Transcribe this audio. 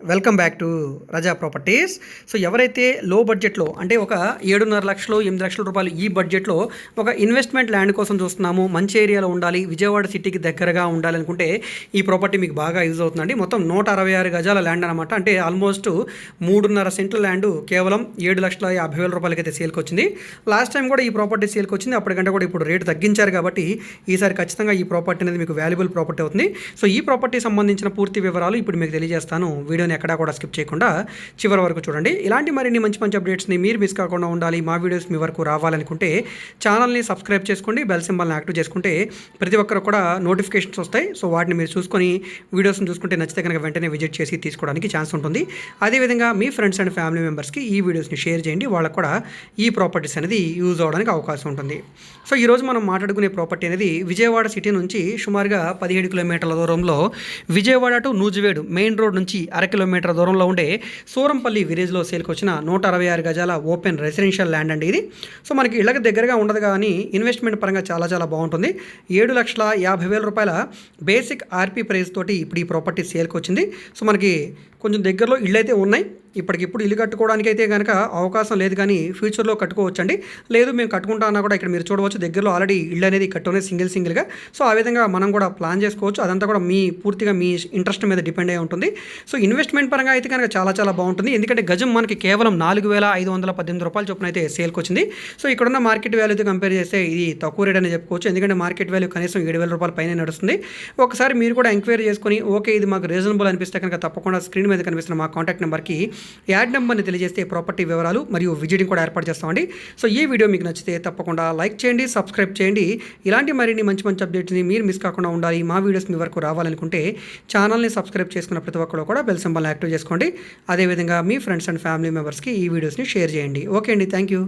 Welcome back to Raja properties so ఎవరైతే low బడ్జెట్లో అంటే ఒక ఏడున్నర లక్షలు ఎనిమిది లక్షల రూపాయలు ఈ బడ్జెట్లో ఒక ఇన్వెస్ట్మెంట్ ల్యాండ్ కోసం చూస్తున్నాము మంచి ఏరియాలో ఉండాలి విజయవాడ సిటీకి దగ్గరగా ఉండాలి అనుకుంటే ఈ ప్రాపర్టీ మీకు బాగా యూజ్ అవుతుందండి. మొత్తం నూట అరవై ఆరు గజాల ల్యాండ్ అనమాట అంటే ఆల్మోస్ట్ మూడున్నర సెంట్ల ల్యాండ్ కేవలం ఏడు లక్షల యాభై వేల రూపాయలకి అయితే సేల్కి వచ్చింది. లాస్ట్ టైం కూడా ఈ ప్రాపర్టీ సేల్కి వచ్చింది. అప్పటికంటే కూడా ఇప్పుడు రేటు తగ్గించారు కాబట్టి ఈసారి ఖచ్చితంగా ఈ ప్రాపర్టీ అనేది మీకు వాల్యుబుల్ ప్రాపర్టీ అవుతుంది. సో ఈ ప్రాపర్టీ సంబంధించిన పూర్తి వివరాలు ఇప్పుడు మీకు తెలియజేస్తాను. వీడియో వీడియోని ఎక్కడా కూడా స్కిప్ చేయకుండా చివరి వరకు చూడండి. ఇలాంటి మరిన్ని మంచి మంచి అప్డేట్స్ని మీరు మిస్ కాకుండా ఉండాలి. మా వీడియోస్ మీ వరకు రావాలనుకుంటే ఛానల్ని సబ్స్క్రైబ్ చేసుకోండి. బెల్ సింబల్ని యాక్టివ్ చేసుకుంటే ప్రతి ఒక్కరు కూడా నోటిఫికేషన్స్ వస్తాయి. సో వాటిని మీరు చూసుకొని వీడియోస్ని చూసుకుంటే నచ్చితే కనుక వెంటనే విజిట్ చేసి తీసుకోవడానికి ఛాన్స్ ఉంటుంది. అదేవిధంగా మీ ఫ్రెండ్స్ అండ్ ఫ్యామిలీ మెంబర్స్కి ఈ వీడియోస్ని షేర్ చేయండి. వాళ్ళకు కూడా ఈ ప్రాపర్టీస్ అనేది యూజ్ అవ్వడానికి అవకాశం ఉంటుంది. సో ఈరోజు మనం మాట్లాడుకునే ప్రాపర్టీ అనేది విజయవాడ సిటీ నుంచి సుమారుగా పదిహేడు కిలోమీటర్ల దూరంలో Vijayawada to Nuzvid main road నుంచి అర కిలోమీటర్ దూరంలో ఉండే సూరంపల్లి విలేజ్లో సేల్కి వచ్చిన నూట అరవై ఆరు గజాల ఓపెన్ రెసిడెన్షియల్ ల్యాండ్ అండి ఇది. సో మనకి ఇళ్ళకి దగ్గరగా ఉండదు కానీ ఇన్వెస్ట్మెంట్ పరంగా చాలా చాలా బాగుంటుంది. ఏడు లక్షల యాభై వేల రూపాయల బేసిక్ ఆర్పీ ప్రైస్ తోటి ఇప్పుడు ఈ ప్రాపర్టీ సేల్కి వచ్చింది సో మనకి కొంచెం దగ్గరలో ఇళ్ళు అయితే ఉన్నాయి. ఇప్పటికిప్పుడు ఇల్లు కట్టుకోవడానికి అయితే కనుక అవకాశం లేదు కానీ ఫ్యూచర్లో కట్టుకోవచ్చండి. లేదు మేము కట్టుకుంటా అన్నా కూడా ఇక్కడ మీరు చూడవచ్చు. దగ్గరలో ఆల్రెడీ ఇల్లు అనేది కట్టుకునే సింగిల్ సింగిల్గా. సో ఆ విధంగా మనం కూడా ప్లాన్ చేసుకోవచ్చు. అదంతా కూడా మీ పూర్తిగా మీ ఇంట్రెస్ట్ మీద డిపెండ్ అయి ఉంటుంది. సో ఇన్వెస్ట్ ఇన్వెస్ట్మెంట్ పరంగా అయితే కనుక చాలా చాలా బాగుంటుంది. ఎందుకంటే గజం మనకి కేవలం నాలుగు వేల ఐదు వందల పద్దెనిమిది రూపాయల చొప్పున అయితే సేల్కి వచ్చింది. సో ఇక్కడున్న మార్కెట్ వాల్యూతో కంపేర్ చేస్తే ఇది తక్కువ రేట్ అని చెప్పుకోవచ్చు. ఎందుకంటే మార్కెట్ వాల్యూ కనీసం ఏడు వేల రూపాయల పైన నడుస్తుంది. ఒకసారి మీరు కూడా ఎంక్వైరీ చేసుకొని ఓకే ఇది మాకు రీజనబుల్ అనిపిస్తే కనుక తప్పకుండా స్క్రీన్ మీద కనిపిస్తున్న మా కాంటాక్ట్ నెంబర్కి యాడ్ నెంబర్ని తెలియజేస్తే ప్రాపర్టీ వివరాలు మరియు విజిటింగ్ కూడా ఏర్పాటు చేస్తామండి. సో ఈ వీడియో మీకు నచ్చితే తప్పకుండా లైక్ చేయండి సబ్స్క్రైబ్ చేయండి. ఇలాంటి మరిన్ని మంచి మంచి అప్డేట్స్ని మీరు మిస్ కాకుండా ఉండాలి. మా వీడియోస్ మీ వరకు రావాలనుకుంటే ఛానల్ని సబ్స్క్రైబ్ చేసుకున్న ప్రతి ఒక్కరు కూడా బెల్ సింబల్ని యాక్టివ్ చేసుకోండి. అదేవిధంగా మీ ఫ్రెండ్స్ అండ్ ఫ్యామిలీ మెంబర్స్కి ఈ వీడియోస్ని షేర్ చేయండి. ఓకే అండి. Thank you